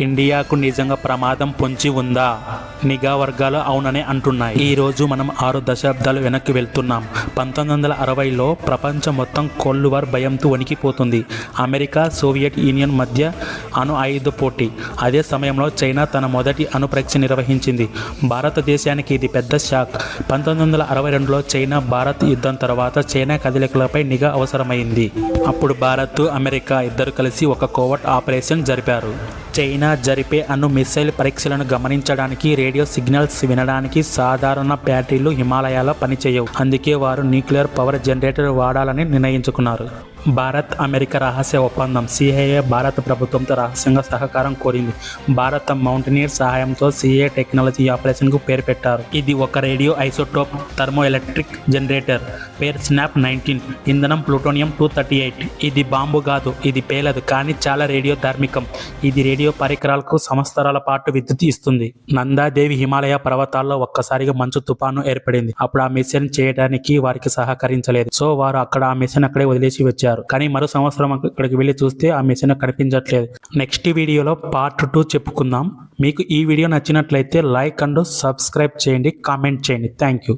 ఇండియాకు నిజంగా ప్రమాదం పొంచి ఉందా? నిఘా వర్గాలు అవుననే అంటున్నాయి. ఈ రోజు మనం ఆరు దశాబ్దాలు వెనక్కి వెళ్తున్నాం. పంతొమ్మిది వందల అరవైలో ప్రపంచం మొత్తం కొల్లువార్ భయంతో వణికిపోతుంది. అమెరికా సోవియట్ యూనియన్ మధ్య అణు ఆయుధ పోటీ. అదే సమయంలో చైనా తన మొదటి అణు పరీక్ష నిర్వహించింది. భారతదేశానికి ఇది పెద్ద షాక్. పంతొమ్మిది వందల అరవై రెండులో చైనా భారత్ యుద్ధం తర్వాత చైనా కదలికలపై నిఘా అవసరమైంది. అప్పుడు భారత్ అమెరికా ఇద్దరు కలిసి ఒక కోవట్ ఆపరేషన్ జరిపారు. చైనా జరిపే అణు మిసైల్ పరీక్షలను గమనించడానికి రేడియో సిగ్నల్స్ వినడానికి సాధారణ బ్యాటరీలు హిమాలయాలో పనిచేయవు. అందుకే వారు న్యూక్లియర్ పవర్ జనరేటర్ వాడాలని నిర్ణయించుకున్నారు. భారత్ అమెరికా రహస్య ఒప్పందం సిఐఏ భారత ప్రభుత్వంతో రహస్యంగా సహకారం కోరింది. భారత మౌంటనీర్ సహాయంతో సిఏ టెక్నాలజీ ఆపరేషన్కు పేరు పెట్టారు. ఇది ఒక radio isotope thermo electric generator. పేరు స్నాప్ నైన్టీన్. ఇంధనం ప్లూటోనియం టూ థర్టీ ఎయిట్. ఇది బాంబు కాదు ఇది పేలదు కానీ చాలా రేడియో ధార్మికం. ఇది రేడియో ఎకరాలకు సంవత్సరాల పాటు విద్యుత్ ఇస్తుంది. నందాదేవి హిమాలయ పర్వతాల్లో ఒక్కసారిగా మంచు తుఫాను ఏర్పడింది. అప్పుడు ఆ మిషన్ చేయడానికి వారికి సహకరించలేదు. సో వారు అక్కడ ఆ మిషన్ అక్కడే వదిలేసి వచ్చారు. కానీ మరో సంవత్సరం అక్కడికి వెళ్ళి చూస్తే ఆ మిషన్ కనిపించట్లేదు. నెక్స్ట్ వీడియోలో పార్ట్ టూ చెప్పుకుందాం. మీకు ఈ వీడియో నచ్చినట్లయితే లైక్ అండ్ సబ్స్క్రైబ్ చేయండి కామెంట్ చేయండి. Thank you.